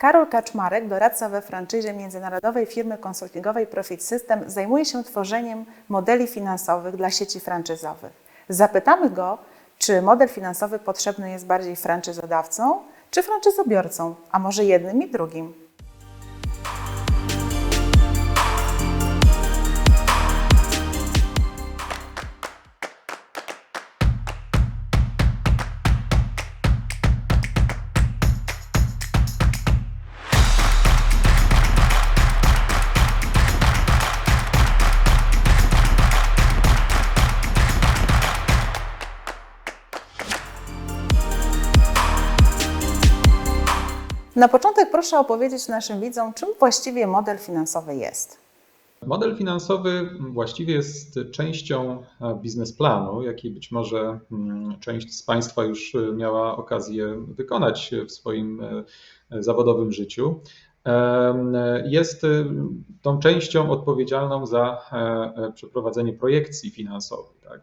Karol Kaczmarek, doradca we franczyzie międzynarodowej firmy konsultingowej Profit System, zajmuje się tworzeniem modeli finansowych dla sieci franczyzowych. Zapytamy go, czy model finansowy potrzebny jest bardziej franczyzodawcom czy franczyzobiorcom, a może jednym i drugim. Na początek proszę opowiedzieć naszym widzom, czym właściwie model finansowy jest. Model finansowy właściwie jest częścią biznesplanu, jaki być może mm, część z Państwa już miała okazję wykonać w swoim e, zawodowym życiu. Jest tą częścią odpowiedzialną za e, e, przeprowadzenie projekcji finansowej. Tak?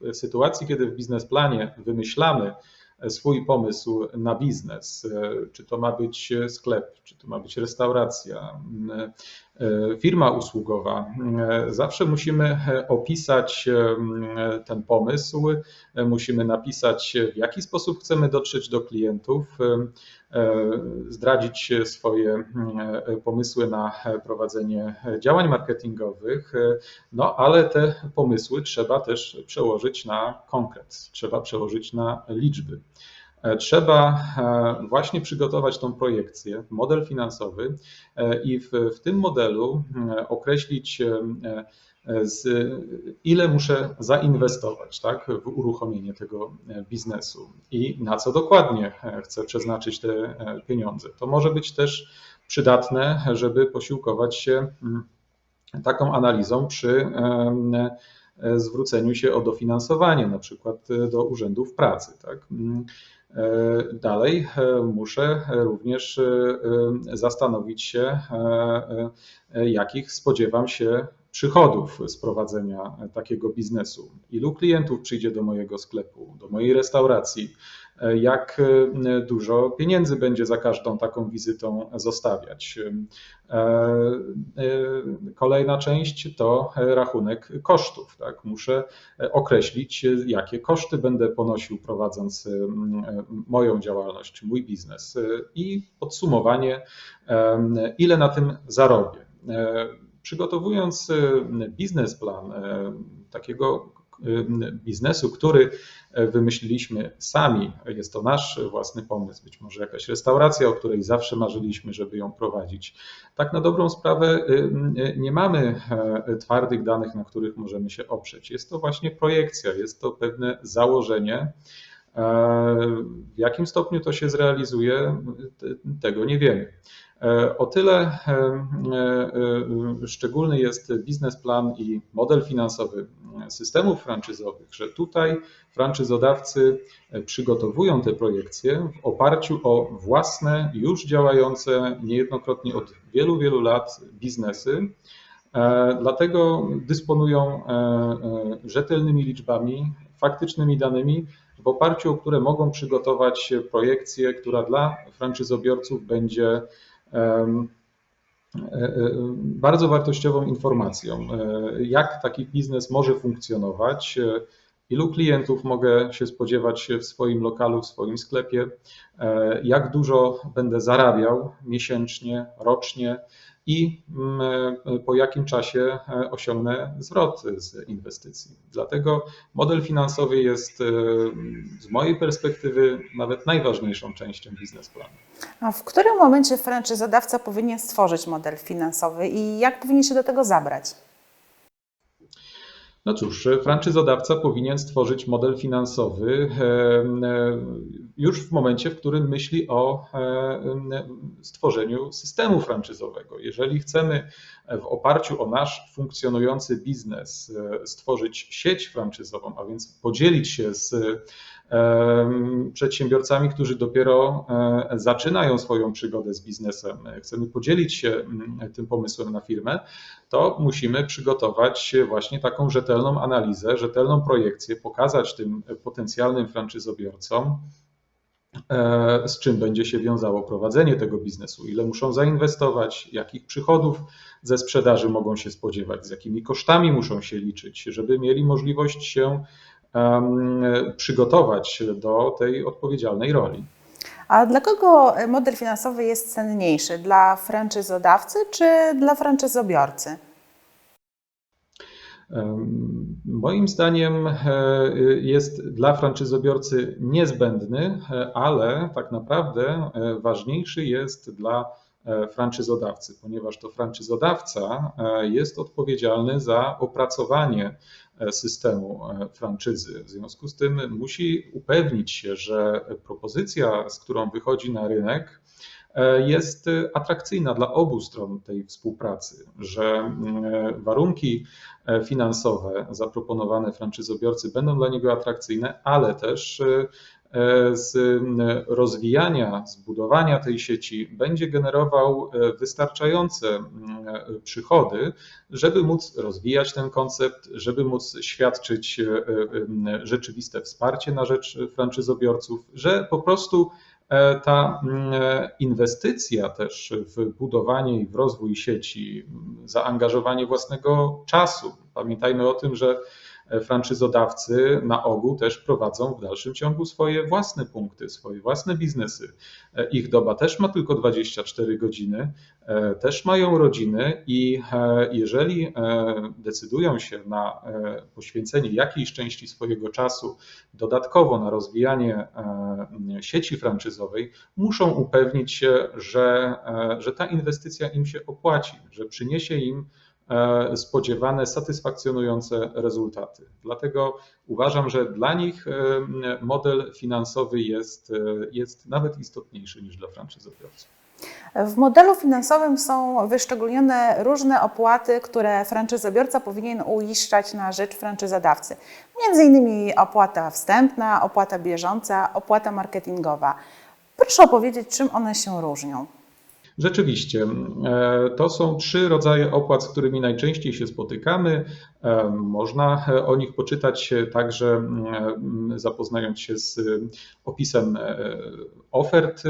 W sytuacji, kiedy w biznesplanie wymyślamy swój pomysł na biznes, e, czy to ma być sklep, czy to ma być restauracja, e, firma usługowa, e, zawsze musimy opisać m, ten pomysł, musimy napisać, w jaki sposób chcemy dotrzeć do klientów, zdradzić swoje pomysły na prowadzenie działań marketingowych, no ale te pomysły trzeba też przełożyć na konkret, trzeba przełożyć na liczby. E, Trzeba e, właśnie przygotować tą projekcję, model finansowy e, i w, w tym modelu określić, z, ile muszę zainwestować tak, w uruchomienie tego biznesu i na co dokładnie chcę przeznaczyć te pieniądze. To może być też przydatne, żeby posiłkować się mm, taką analizą przy zwróceniu się o dofinansowanie, na przykład do urzędów pracy. Tak? E, Dalej e, muszę również e, zastanowić się, jakich spodziewam się przychodów z prowadzenia takiego biznesu. Ilu klientów przyjdzie do mojego sklepu, do mojej restauracji, jak e, dużo pieniędzy będzie za każdą taką wizytą zostawiać. E, e, Kolejna część to rachunek kosztów. Tak? Muszę określić, jakie koszty będę ponosił prowadząc moją działalność, mój biznes i podsumowanie, ile na tym zarobię. E, Przygotowując e, biznesplan e, takiego e, biznesu, który wymyśliliśmy sami, jest to nasz własny pomysł, być może jakaś restauracja, o której zawsze marzyliśmy, żeby ją prowadzić. Tak na dobrą sprawę nie mamy twardych danych, na których możemy się oprzeć. Jest to właśnie projekcja, jest to pewne założenie. W jakim stopniu to się zrealizuje, tego nie wiemy. O tyle szczególny jest biznesplan i model finansowy systemów franczyzowych, że tutaj franczyzodawcy przygotowują te projekcje w oparciu o własne, już działające niejednokrotnie od wielu, wielu lat biznesy. Dlatego dysponują rzetelnymi liczbami, faktycznymi danymi, w oparciu o które mogą przygotować projekcję, która dla franczyzobiorców będzie e, e, bardzo wartościową informacją, e, jak taki biznes może funkcjonować, e, ilu klientów mogę się spodziewać w swoim lokalu, w swoim sklepie, e, jak dużo będę zarabiał miesięcznie, rocznie i mm, e, po jakim czasie e, osiągnę zwrot z inwestycji. Dlatego model finansowy jest e, z mojej perspektywy nawet najważniejszą częścią biznesplanu. A w którym momencie franczyzodawca powinien stworzyć model finansowy i jak powinien się do tego zabrać? No cóż, franczyzodawca powinien stworzyć model finansowy e, e, już w momencie, w którym myśli o e, stworzeniu systemu franczyzowego. Jeżeli chcemy w oparciu o nasz funkcjonujący biznes stworzyć sieć franczyzową, a więc podzielić się z przedsiębiorcami, którzy dopiero zaczynają swoją przygodę z biznesem, chcemy podzielić się tym pomysłem na firmę, to musimy przygotować właśnie taką rzetelną analizę, rzetelną projekcję, pokazać tym potencjalnym franczyzobiorcom, z czym będzie się wiązało prowadzenie tego biznesu, ile muszą zainwestować, jakich przychodów ze sprzedaży mogą się spodziewać, z jakimi kosztami muszą się liczyć, żeby mieli możliwość się przygotować do tej odpowiedzialnej roli. A dla kogo model finansowy jest cenniejszy? Dla franczyzodawcy czy dla franczyzobiorcy? Moim zdaniem e, jest dla franczyzobiorcy niezbędny, e, ale tak naprawdę e, ważniejszy jest dla franczyzodawcy, ponieważ to franczyzodawca e, jest odpowiedzialny za opracowanie e, systemu e, franczyzy. W związku z tym musi upewnić się, że propozycja, z którą wychodzi na rynek, e, jest atrakcyjna dla obu stron tej współpracy, że warunki e, finansowe zaproponowane franczyzobiorcy będą dla niego atrakcyjne, ale też e, z mm, rozwijania, zbudowania tej sieci będzie generował e, wystarczające mm, przychody, żeby móc rozwijać ten koncept, żeby móc świadczyć e, e, rzeczywiste wsparcie na rzecz franczyzobiorców, że po prostu e, ta inwestycja też w budowanie i w rozwój sieci, zaangażowanie własnego czasu. Pamiętajmy o tym, że franczyzodawcy na ogół też prowadzą w dalszym ciągu swoje własne punkty, swoje własne biznesy. Ich doba też ma tylko 24 godziny, też mają rodziny i jeżeli decydują się na poświęcenie jakiejś części swojego czasu dodatkowo na rozwijanie sieci franczyzowej, muszą upewnić się, że, że ta inwestycja im się opłaci, że przyniesie im E, spodziewane satysfakcjonujące rezultaty. Dlatego uważam, że dla nich e, model finansowy jest, e, jest nawet istotniejszy niż dla franczyzobiorców. W modelu finansowym są wyszczególnione różne opłaty, które franczyzobiorca powinien uiszczać na rzecz franczyzodawcy. Między innymi opłata wstępna, opłata bieżąca, opłata marketingowa. Proszę opowiedzieć, czym one się różnią. Rzeczywiście, e, to są trzy rodzaje opłat, z którymi najczęściej się spotykamy. E, Można o nich poczytać także zapoznając się z opisem e, ofert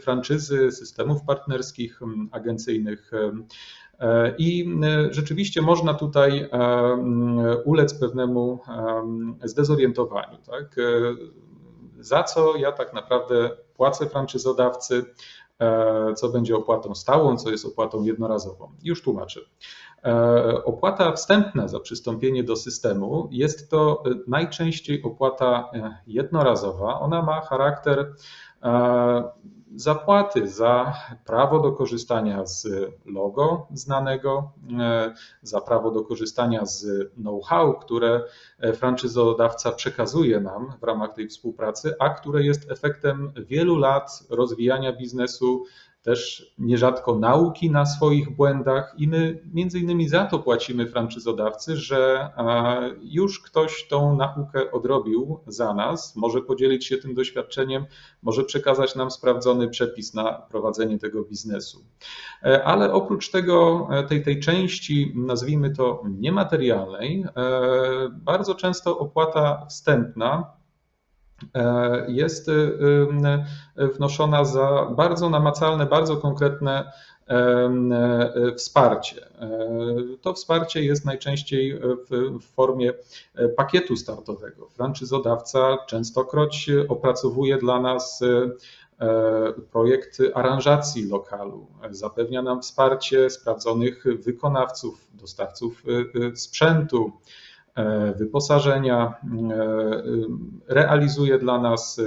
franczyzy, systemów partnerskich, agencyjnych. I rzeczywiście można tutaj ulec pewnemu zdezorientowaniu. Tak? Za co ja tak naprawdę płacę franczyzodawcy, E, co będzie opłatą stałą, co jest opłatą jednorazową. Już tłumaczę. E, opłata wstępna za przystąpienie do systemu jest to najczęściej opłata jednorazowa. Ona ma charakter e, zapłaty za prawo do korzystania z logo znanego, za prawo do korzystania z know-how, które franczyzodawca przekazuje nam w ramach tej współpracy, a które jest efektem wielu lat rozwijania biznesu, też nierzadko nauki na swoich błędach i my między innymi za to płacimy franczyzodawcy, że już ktoś tą naukę odrobił za nas, może podzielić się tym doświadczeniem, może przekazać nam sprawdzony przepis na prowadzenie tego biznesu. E, ale oprócz tego, e, tej, tej części, nazwijmy to niematerialnej, e, bardzo często opłata wstępna jest y, y, wnoszona za bardzo namacalne, bardzo konkretne e, wsparcie. E, to wsparcie jest najczęściej w, formie pakietu startowego. Franczyzodawca częstokroć opracowuje dla nas projekt aranżacji lokalu, zapewnia nam wsparcie sprawdzonych wykonawców, dostawców sprzętu, E, wyposażenia, e, realizuje dla nas e,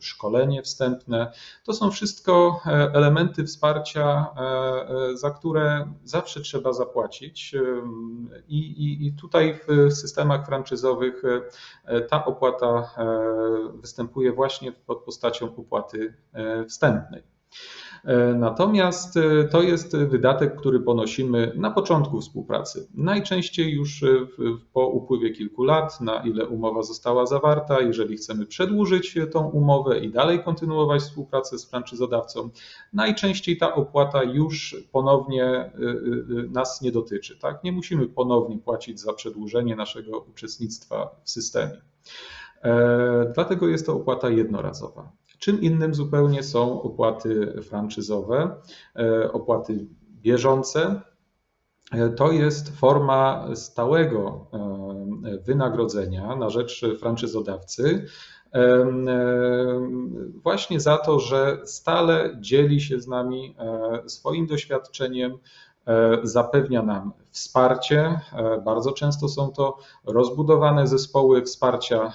szkolenie wstępne. To są wszystko elementy wsparcia, za które zawsze trzeba zapłacić. I, i, i tutaj w systemach franczyzowych ta opłata występuje właśnie pod postacią opłaty wstępnej. E, natomiast e, to jest wydatek, który ponosimy na początku współpracy. Najczęściej już e, po upływie kilku lat, na ile umowa została zawarta, jeżeli chcemy przedłużyć tą umowę i dalej kontynuować współpracę z franczyzodawcą, najczęściej ta opłata już ponownie nas nie dotyczy. Tak? Nie musimy ponownie płacić za przedłużenie naszego uczestnictwa w systemie. Dlatego jest to opłata jednorazowa. Czym innym zupełnie są opłaty franczyzowe, opłaty bieżące. To jest forma stałego wynagrodzenia na rzecz franczyzodawcy, właśnie za to, że stale dzieli się z nami swoim doświadczeniem, zapewnia nam wsparcie. Bardzo często są to rozbudowane zespoły wsparcia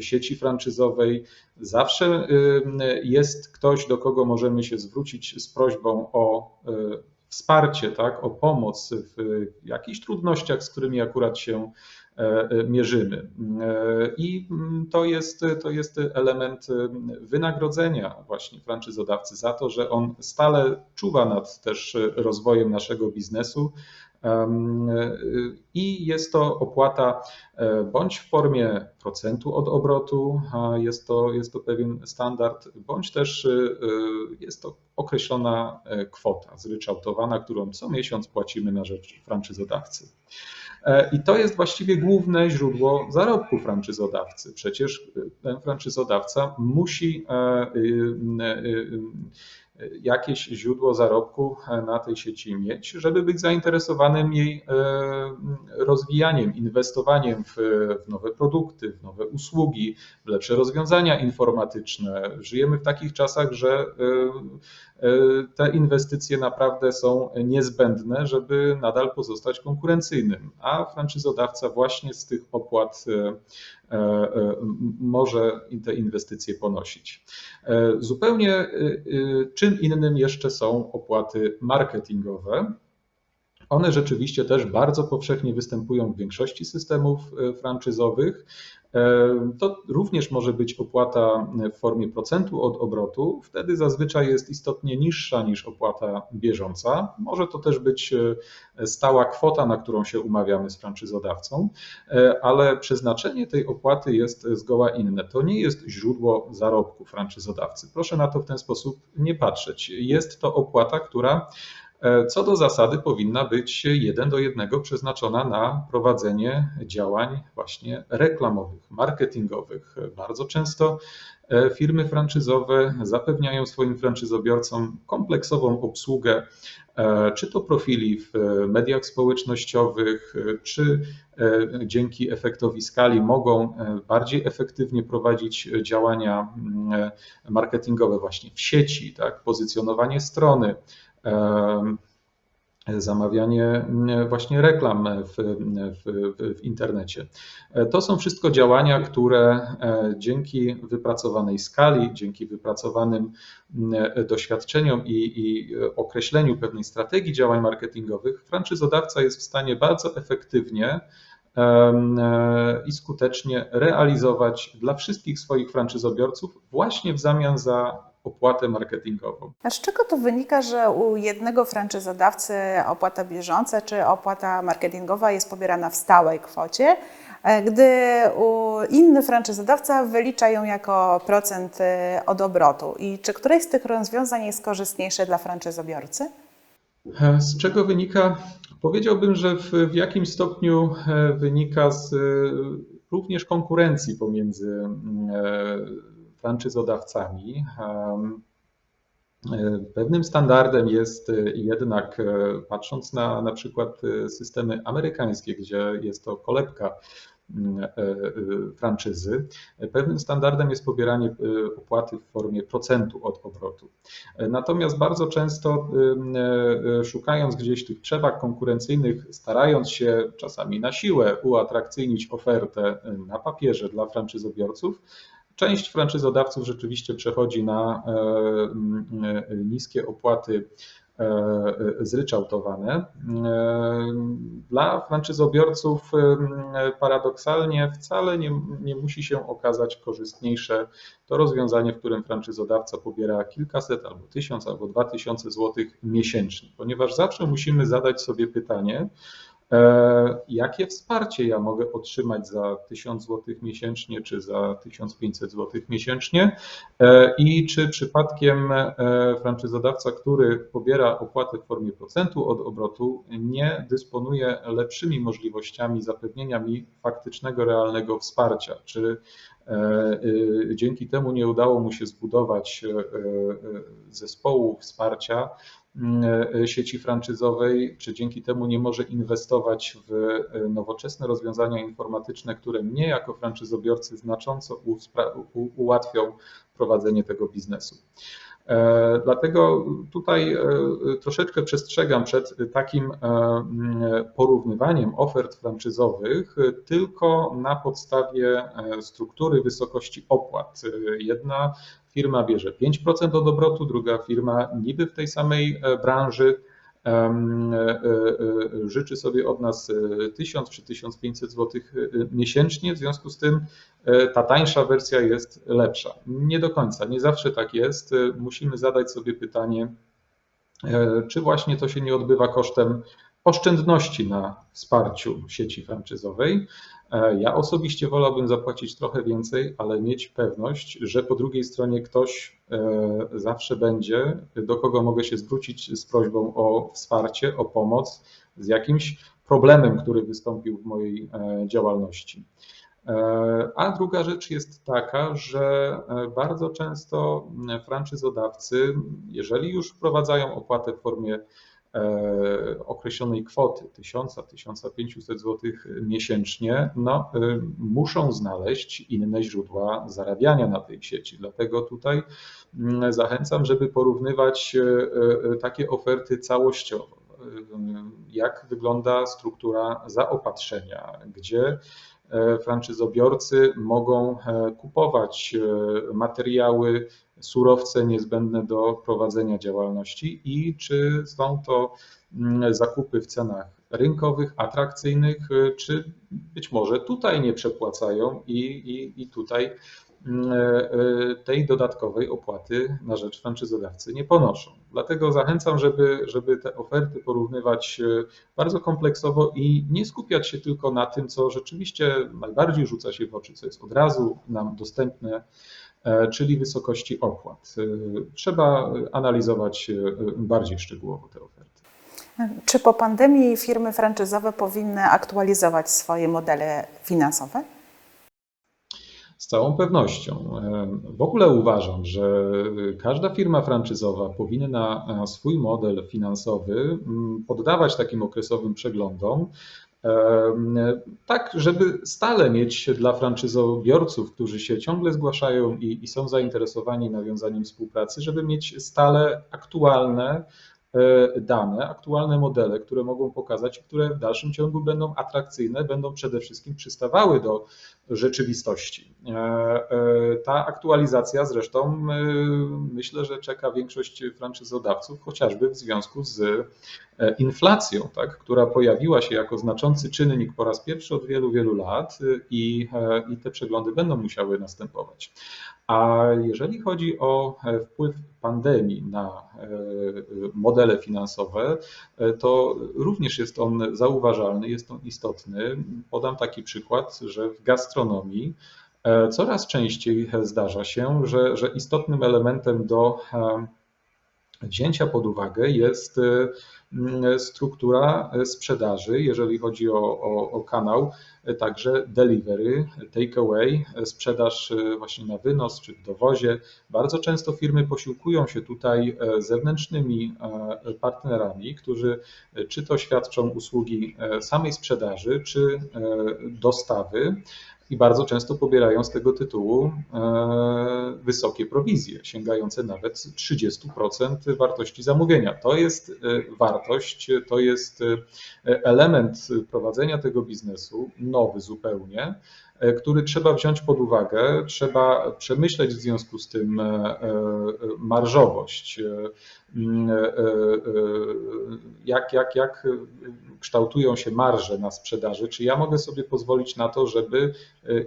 sieci franczyzowej. Zawsze jest ktoś, do kogo możemy się zwrócić z prośbą o wsparcie, tak, o pomoc w jakichś trudnościach, z którymi akurat się mierzymy. I to jest, to jest element wynagrodzenia właśnie franczyzodawcy za to, że on stale czuwa nad też rozwojem naszego biznesu. I jest to opłata bądź w formie procentu od obrotu, jest to, jest to pewien standard, bądź też jest to określona kwota zryczałtowana, którą co miesiąc płacimy na rzecz franczyzodawcy. I to jest właściwie główne źródło zarobku franczyzodawcy. Przecież ten franczyzodawca musi jakieś źródło zarobku na tej sieci mieć, żeby być zainteresowanym jej rozwijaniem, inwestowaniem w, nowe produkty, w nowe usługi, w lepsze rozwiązania informatyczne. Żyjemy w takich czasach, że te inwestycje naprawdę są niezbędne, żeby nadal pozostać konkurencyjnym, a franczyzodawca właśnie z tych opłat może te inwestycje ponosić. Zupełnie czym innym jeszcze są opłaty marketingowe. One rzeczywiście też bardzo powszechnie występują w większości systemów franczyzowych. To również może być opłata w formie procentu od obrotu. Wtedy zazwyczaj jest istotnie niższa niż opłata bieżąca. Może to też być stała kwota, na którą się umawiamy z franczyzodawcą, ale przeznaczenie tej opłaty jest zgoła inne. To nie jest źródło zarobku franczyzodawcy. Proszę na to w ten sposób nie patrzeć. Jest to opłata, która co do zasady powinna być jeden do jednego przeznaczona na prowadzenie działań właśnie reklamowych, marketingowych. Bardzo często firmy franczyzowe zapewniają swoim franczyzobiorcom kompleksową obsługę, czy to profili w mediach społecznościowych, czy dzięki efektowi skali mogą bardziej efektywnie prowadzić działania marketingowe właśnie w sieci, tak, pozycjonowanie strony, zamawianie właśnie reklam w, w, w, internecie. To są wszystko działania, które dzięki wypracowanej skali, dzięki wypracowanym doświadczeniom i, i określeniu pewnej strategii działań marketingowych, franczyzodawca jest w stanie bardzo efektywnie i skutecznie realizować dla wszystkich swoich franczyzobiorców właśnie w zamian za opłatę marketingową. A z czego to wynika, że u jednego franczyzodawcy opłata bieżąca czy opłata marketingowa jest pobierana w stałej kwocie, gdy u inny franczyzodawca wylicza ją jako procent od obrotu? I czy któreś z tych rozwiązań jest korzystniejsze dla franczyzobiorcy? Z czego wynika? Powiedziałbym, że w, w jakimś stopniu wynika z również konkurencji pomiędzy franczyzodawcami. Pewnym standardem jest jednak, patrząc na na przykład systemy amerykańskie, gdzie jest to kolebka franczyzy, pewnym standardem jest pobieranie opłaty w formie procentu od obrotu. Natomiast bardzo często szukając gdzieś tych przewag konkurencyjnych, starając się czasami na siłę uatrakcyjnić ofertę na papierze dla franczyzobiorców, Część franczyzodawców rzeczywiście przechodzi na niskie opłaty zryczałtowane. Dla franczyzobiorców paradoksalnie wcale nie, nie musi się okazać korzystniejsze to rozwiązanie, w którym franczyzodawca pobiera kilkaset albo tysiąc albo dwa tysiące złotych miesięcznie, ponieważ zawsze musimy zadać sobie pytanie, E, Jakie wsparcie ja mogę otrzymać za 1000 zł miesięcznie czy za 1500 zł miesięcznie? E, I czy przypadkiem e, franczyzodawca, który pobiera opłatę w formie procentu od obrotu, nie dysponuje lepszymi możliwościami zapewnienia mi faktycznego, realnego wsparcia? Czy dzięki temu nie udało mu się zbudować zespołu wsparcia? E, sieci franczyzowej, czy dzięki temu nie może inwestować w e, nowoczesne rozwiązania informatyczne, które mnie jako franczyzobiorcy znacząco ułatwią prowadzenie tego biznesu. E, dlatego tutaj troszeczkę przestrzegam przed takim porównywaniem ofert franczyzowych tylko na podstawie struktury wysokości opłat. Jedna firma bierze 5% od obrotu, druga firma niby w tej samej e, branży e, e, życzy sobie od nas 1000 czy 1500 zł miesięcznie, w związku z tym ta tańsza wersja jest lepsza. Nie do końca, nie zawsze tak jest. Musimy zadać sobie pytanie, czy właśnie to się nie odbywa kosztem oszczędności na wsparciu sieci franczyzowej. E, ja osobiście wolałbym zapłacić trochę więcej, ale mieć pewność, że po drugiej stronie ktoś e, zawsze będzie, do kogo mogę się zwrócić z prośbą o wsparcie, o pomoc z jakimś problemem, który wystąpił w mojej e, działalności. A druga rzecz jest taka, że bardzo często franczyzodawcy, jeżeli już wprowadzają opłatę w formie określonej kwoty 1000-1500 zł miesięcznie, no, e, muszą znaleźć inne źródła zarabiania na tej sieci. Dlatego tutaj mm, zachęcam, żeby porównywać e, takie oferty całościowo. Jak wygląda struktura zaopatrzenia, gdzie franczyzobiorcy mogą kupować materiały surowce niezbędne do prowadzenia działalności i czy są to mm, zakupy w cenach rynkowych, atrakcyjnych, czy być może tutaj nie przepłacają i, i, i tutaj tej dodatkowej opłaty na rzecz franczyzodawcy nie ponoszą. Dlatego zachęcam, żeby, żeby te oferty porównywać y, bardzo kompleksowo i nie skupiać się tylko na tym, co rzeczywiście najbardziej rzuca się w oczy, co jest od razu nam dostępne E, czyli wysokości opłat. E, trzeba analizować e, bardziej szczegółowo te oferty. Czy po pandemii firmy franczyzowe powinny aktualizować swoje modele finansowe? Z całą pewnością. W ogóle uważam, że każda firma franczyzowa powinna swój model finansowy poddawać takim okresowym przeglądom, tak, żeby stale mieć dla franczyzobiorców, którzy się ciągle zgłaszają i, są zainteresowani nawiązaniem współpracy, żeby mieć stale aktualne dane, aktualne modele, które mogą pokazać, które w dalszym ciągu będą atrakcyjne, będą przede wszystkim przystawały do rzeczywistości. E, e, ta aktualizacja zresztą myślę, że czeka większość franczyzodawców, chociażby w związku z inflacją, tak, która pojawiła się jako znaczący czynnik po raz pierwszy od wielu, wielu lat i, i te przeglądy będą musiały następować. A jeżeli chodzi o wpływ pandemii na modele finansowe, to również jest on zauważalny, jest on istotny. Podam taki przykład, że w gastronomii coraz częściej zdarza się, że, że istotnym elementem do wzięcia pod uwagę jest struktura sprzedaży, jeżeli chodzi o, o, o kanał, także delivery, takeaway, sprzedaż właśnie na wynos czy w dowozie. Bardzo często firmy posiłkują się tutaj zewnętrznymi partnerami, którzy czy to świadczą usługi samej sprzedaży, czy dostawy i bardzo często pobierają z tego tytułu e, wysokie prowizje, sięgające nawet 30% wartości zamówienia. To jest e, wartość, to jest e, element prowadzenia tego biznesu, nowy zupełnie, który trzeba wziąć pod uwagę, trzeba przemyśleć w związku z tym marżowość, jak, jak, jak kształtują się marże na sprzedaży, czy ja mogę sobie pozwolić na to, żeby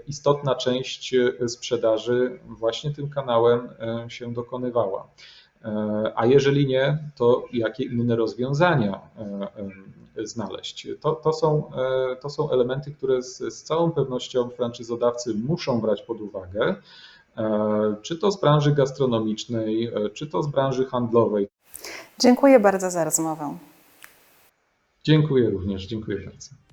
istotna część sprzedaży właśnie tym kanałem się dokonywała. A jeżeli nie, to jakie inne rozwiązania znaleźć. To, to, są, e, to są elementy, które z, z całą pewnością franczyzodawcy muszą brać pod uwagę, e, czy to z branży gastronomicznej, e, czy to z branży handlowej. Dziękuję bardzo za rozmowę. Dziękuję również, dziękuję bardzo.